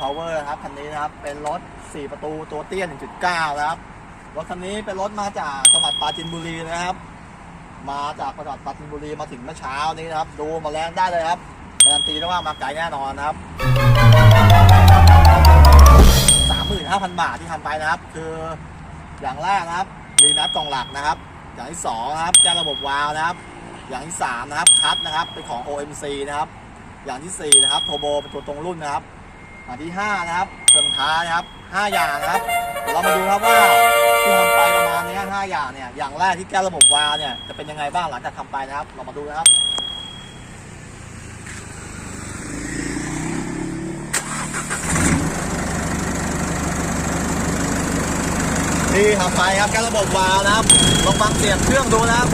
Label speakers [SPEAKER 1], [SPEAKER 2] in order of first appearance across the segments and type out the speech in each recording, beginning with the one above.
[SPEAKER 1] power นะครับคันนี้นะครับเป็นรถ 4 ประตูตัวเตี้ย 1.9 นะครับรถคันนี้เป็นรถมาจากจังหวัดปราจีนบุรีนะครับ มาจากจังหวัดปราจีนบุรีมาถึงเมื่อเช้านี้นะครับ ดูมาแรงได้เลยครับการันตีได้ว่ามาไกลแน่นอนนะครับ 35,000 บาทที่ทำไปนะครับ คืออย่างแรกนะครับรีนับกล่องหลักนะครับ อย่างที่สองนะครับแจ้ระบบวาล์วนะครับ อย่างที่สามนะครับคัทนะครับเป็นของ OMC นะครับอย่างที่สี่นะครับโทโบเป็นตัวตรงรุ่นนะครับ อย่างที่ห้านะครับเครื่องท้ายนะครับห้าอย่างนะครับ เรามาดูครับว่าที่ทำไปประมาณนี้ยห้าอย่างเนี่ยอย่างแรกที่แก้ระบบวาล์วเนี่ยจะเป็นยังไงบ้างหลังจากทำไปนะครับ เรามาดูนะครับนี่ทำไปครับแก้ระบบวาล์วนะครับลองฟังเสียงเครื่องดูนะครับ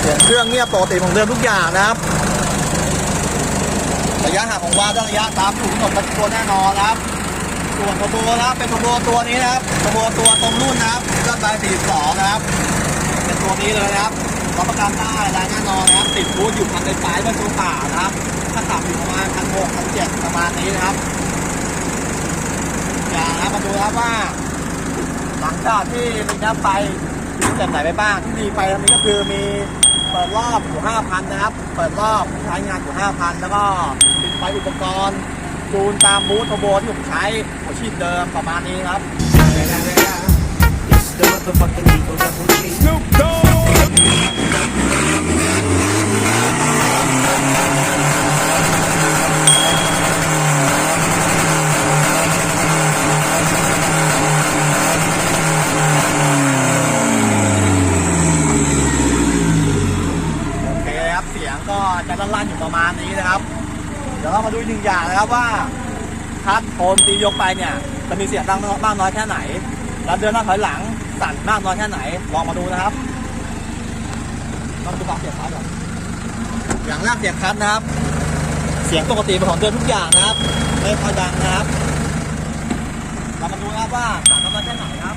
[SPEAKER 1] เสียงเครื่องเงียบปกติของเดิมทุกอย่างนะครับ ระยะห่างของวาล์วต้องระยะตามถูกกำหนดตัวแน่นอนครับ ส่วนโทโบนะครับเป็นโทโบตัวนี้นะครับโทโบตัวตรงรุ่นนะครับยอดไฟ42นะครับ เป็นตัวนี้เลยนะครับรับประกันได้รายแน่นอนนะครับติดบูธอยู่คันในสายเป็นตัวเปล่านะครับถ้าขับอยู่ประมาณพันหกพันเจ็ดประมาณนี้นะครับอย่างนะมาดูนะครับว่า หลังจากที่มีน้ำไฟมีแบบไหนไปบ้างที่มีไฟตรงนี้ก็คือมี เปิดรอบอยู่5,000 นะครับ เปิดรอบใช้งานอยู่5,000 แล้วก็ติดไฟอุปกรณ์จูนตามบูธโทโบที่ผมใช้หัวฉีพเดิมประมาณนี้ครับ
[SPEAKER 2] It's the motherfucking Eagle Double G. Snoop Dogg.
[SPEAKER 1] โอเคครับเสียงก็จะลั่นๆอยู่ประมาณนี้นะครับ เดี๋ยวเรามาดูหนึ่งอย่างนะครับว่าคัดโทนตียกไปเนี่ยจะมีเสียงดังบ้างน้อยแค่ไหน แล้วเดินหน้าถอยหลังสั่นมากน้อยแค่ไหน ลองมาดูนะครับเรามาดูความเสียงคัดก่อนอย่างแรกเสียงคัดนะครับ เสียงปกติเป็นของเดิมทุกอย่างนะครับ ไม่ค่อยดังนะครับ เรามาดูนะครับว่าสั่นมากน้อยแค่ไหนครับ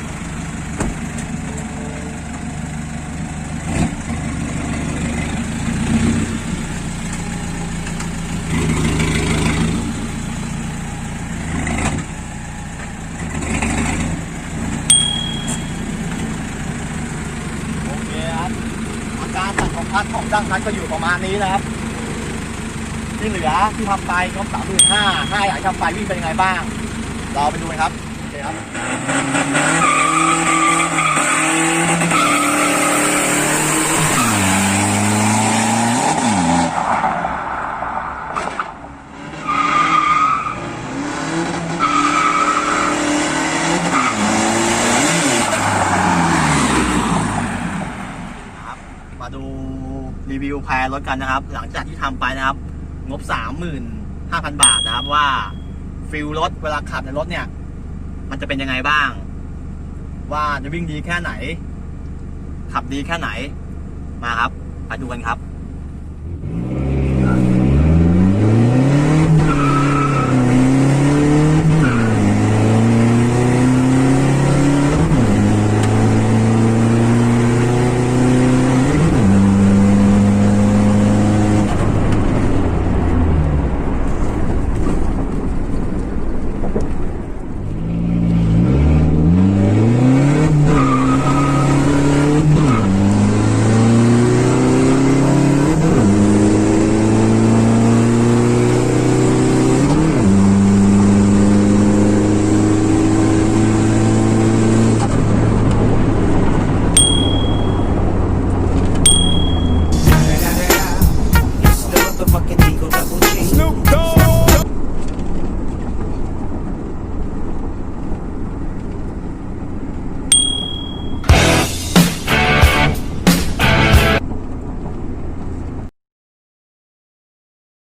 [SPEAKER 1] โอเคครับอา การสั่นของพัดของดั้งพัดก็อยู่ประมาณนี้นะครับ ที่เหลือที่ทำไปก็สามหมื่นห้าห้าอยากทำไปวิ่งเป็นยังไงบ้าง เราไปดูกันครับโอเคครับมาดู รีวิวแพรรถกันนะครับ หลังจากที่ทำไปนะครับ งบ35,000บาทนะครับว่าฟิลรถเวลาขับในรถเนี่ย มันจะเป็นยังไงบ้าง ว่าจะวิ่งดีแค่ไหน ขับดีแค่ไหนมาครับไปดูกันครับ